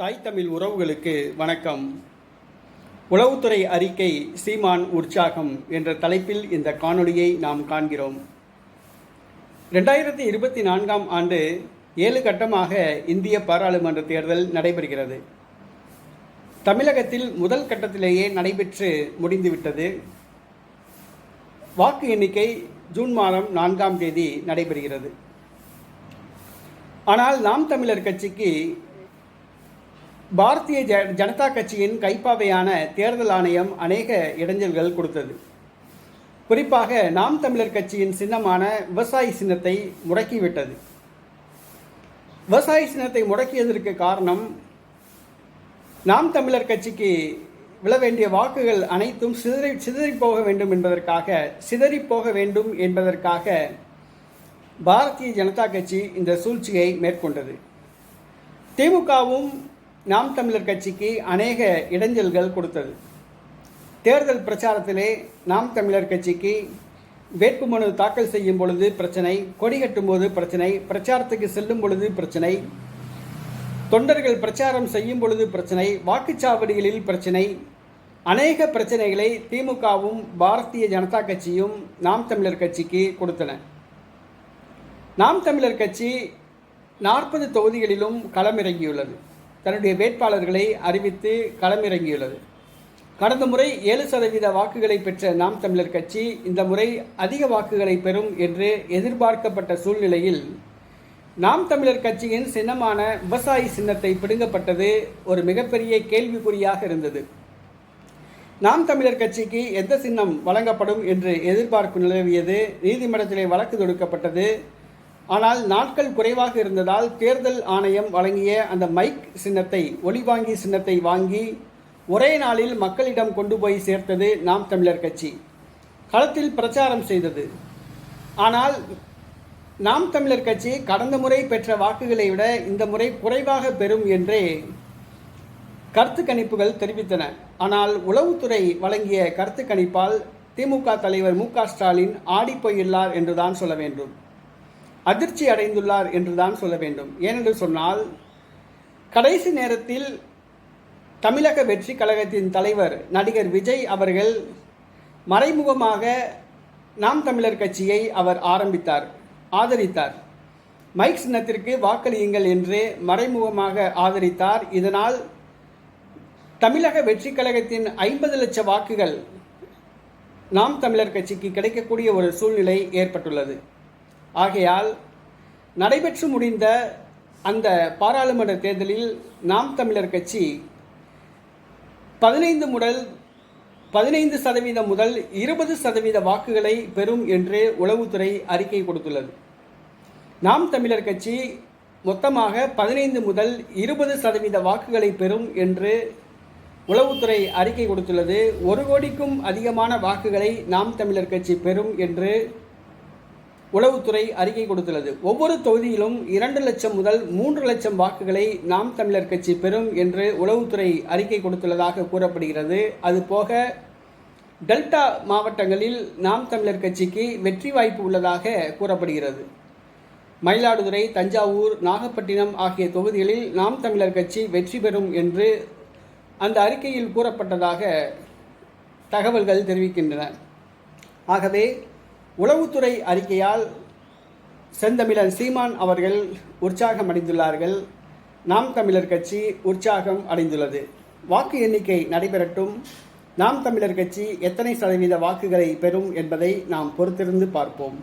தாய் தமிழ் உறவுகளுக்கு வணக்கம். உளவுத்துறை அறிக்கை சீமான் உற்சாகம் என்ற தலைப்பில் இந்த காணொளியை நாம் காண்கிறோம். ரெண்டாயிரத்தி இருபத்தி நான்காம் ஆண்டு ஏழு கட்டமாக இந்திய பாராளுமன்ற தேர்தல் நடைபெறுகிறது. தமிழகத்தில் முதல் கட்டத்திலேயே நடைபெற்று முடிந்துவிட்டது. வாக்கு எண்ணிக்கை ஜூன் மாதம் நான்காம் தேதி நடைபெறுகிறது. ஆனால் நாம் தமிழர் கட்சிக்கு பாரதிய ஜ ஜனதா கட்சியின் கைப்பாவையான தேர்தல் ஆணையம் அநேக இடைஞ்சல்கள் கொடுத்தது. குறிப்பாக நாம் தமிழர் கட்சியின் சின்னமான விவசாயி சின்னத்தை முடக்கிவிட்டது. விவசாயி சின்னத்தை முடக்கியதற்கு காரணம் நாம் தமிழர் கட்சிக்கு விழ வேண்டிய வாக்குகள் அனைத்தும் சிதறி சிதறி போக வேண்டும் என்பதற்காக சிதறி போக வேண்டும் என்பதற்காக பாரதிய ஜனதா கட்சி இந்த சூழ்ச்சியை மேற்கொண்டது. திமுகவும் நாம் தமிழர் கட்சிக்கு அநேக இடைஞ்சல்கள் கொடுத்தது. தேர்தல் பிரச்சாரத்திலே நாம் தமிழர் கட்சிக்கு வேட்புமனு தாக்கல் செய்யும் பொழுது பிரச்சனை கொடி கட்டும் போது பிரச்சனை பிரச்சாரத்துக்கு செல்லும் பொழுது பிரச்சனை தொண்டர்கள் பிரச்சாரம் செய்யும் பொழுது பிரச்சனை வாக்குச்சாவடிகளில் பிரச்சனை அநேக பிரச்சனைகளை திமுகவும் பாரதிய ஜனதா கட்சியும் நாம் தமிழர் கட்சிக்கு கொடுத்தன. நாம் தமிழர் கட்சி நாற்பது தொகுதிகளிலும் களமிறங்கியுள்ளது. தன்னுடைய வேட்பாளர்களை அறிவித்து களமிறங்கியுள்ளது. கடந்த முறை ஏழு சதவீத வாக்குகளை பெற்ற நாம் தமிழர் கட்சி இந்த முறை அதிக வாக்குகளை பெறும் என்று எதிர்பார்க்கப்பட்ட சூழ்நிலையில் நாம் தமிழர் கட்சியின் சின்னமான விவசாயி சின்னத்தை பிடுங்கப்பட்டது ஒரு மிகப்பெரிய கேள்விக்குறியாக இருந்தது. நாம் தமிழர் கட்சிக்கு எந்த சின்னம் வழங்கப்படும் என்று எதிர்பார்ப்பு நிலவியது நீதிமன்றத்திலே வழக்கு தொடுக்கப்பட்டது ஆனால் நாட்கள் குறைவாக இருந்ததால் தேர்தல் ஆணையம் வழங்கிய அந்த மைக் சின்னத்தை ஒளிவாங்கி சின்னத்தை வாங்கி ஒரே நாளில் மக்களிடம் கொண்டு போய் சேர்த்தது நாம் தமிழர் கட்சி. களத்தில் பிரச்சாரம் செய்தது. ஆனால் நாம் தமிழர் கட்சி கடந்த முறை பெற்ற வாக்குகளை விட இந்த முறை குறைவாக பெறும் என்றே கருத்து கணிப்புகள் தெரிவித்தன. ஆனால் உளவுத்துறை வழங்கிய கருத்து கணிப்பால் திமுக தலைவர் மு க ஸ்டாலின் ஆடிப்போயுள்ளார் என்றுதான் சொல்ல வேண்டும். அதிர்ச்சி அடைந்துள்ளார் என்றுதான் சொல்ல வேண்டும். ஏனென்று சொன்னால் கடைசி நேரத்தில் தமிழக வெற்றி கழகத்தின் தலைவர் நடிகர் விஜய் அவர்கள் மறைமுகமாக நாம் தமிழர் கட்சியை அவர் ஆரம்பித்தார் ஆதரித்தார். மைக் சின்னத்திற்கு வாக்களியுங்கள் என்று மறைமுகமாக ஆதரித்தார். இதனால் தமிழக வெற்றி கழகத்தின் ஐம்பது லட்ச வாக்குகள் நாம் தமிழர் கட்சிக்கு கிடைக்கக்கூடிய ஒரு சூழ்நிலை ஏற்பட்டுள்ளது. ஆகையால் நடைபெற்று முடிந்த அந்த பாராளுமன்ற தேர்தலில் நாம் தமிழர் கட்சி பதினைந்து முதல் பதினைந்து சதவீதம் முதல் இருபது சதவீத வாக்குகளை பெறும் என்று உளவுத்துறை அறிக்கை கொடுத்துள்ளது. நாம் தமிழர் கட்சி மொத்தமாக பதினைந்து முதல் இருபது சதவீத வாக்குகளை பெறும் என்று உளவுத்துறை அறிக்கை கொடுத்துள்ளது. ஒரு கோடிக்கும் அதிகமான வாக்குகளை நாம் தமிழர் கட்சி பெறும் என்று உளவுத்துறை அறிக்கை கொடுத்துள்ளது. ஒவ்வொரு தொகுதியிலும் இரண்டு லட்சம் முதல் மூன்று லட்சம் வாக்குகளை நாம் தமிழர் கட்சி பெறும் என்று உளவுத்துறை அறிக்கை கொடுத்துள்ளதாக கூறப்படுகிறது. அதுபோக டெல்டா மாவட்டங்களில் நாம் தமிழர் கட்சிக்கு வெற்றி வாய்ப்பு உள்ளதாக கூறப்படுகிறது. மயிலாடுதுறை தஞ்சாவூர் நாகப்பட்டினம் ஆகிய தொகுதிகளில் நாம் தமிழர் கட்சி வெற்றி பெறும் என்று அந்த அறிக்கையில் கூறப்பட்டதாக தகவல்கள் தெரிவிக்கின்றன. ஆகவே உளவுத்துறை அறிக்கையால் செந்தமிழன் சீமான் அவர்கள் உற்சாகம் அடைந்துள்ளார்கள். நாம் தமிழர் கட்சி உற்சாகம் அடைந்துள்ளது. வாக்கு எண்ணிக்கை நடைபெறட்டும். நாம் தமிழர் கட்சி எத்தனை சதவீத வாக்குகளை பெறும் என்பதை நாம் பொறுத்திருந்து பார்ப்போம்.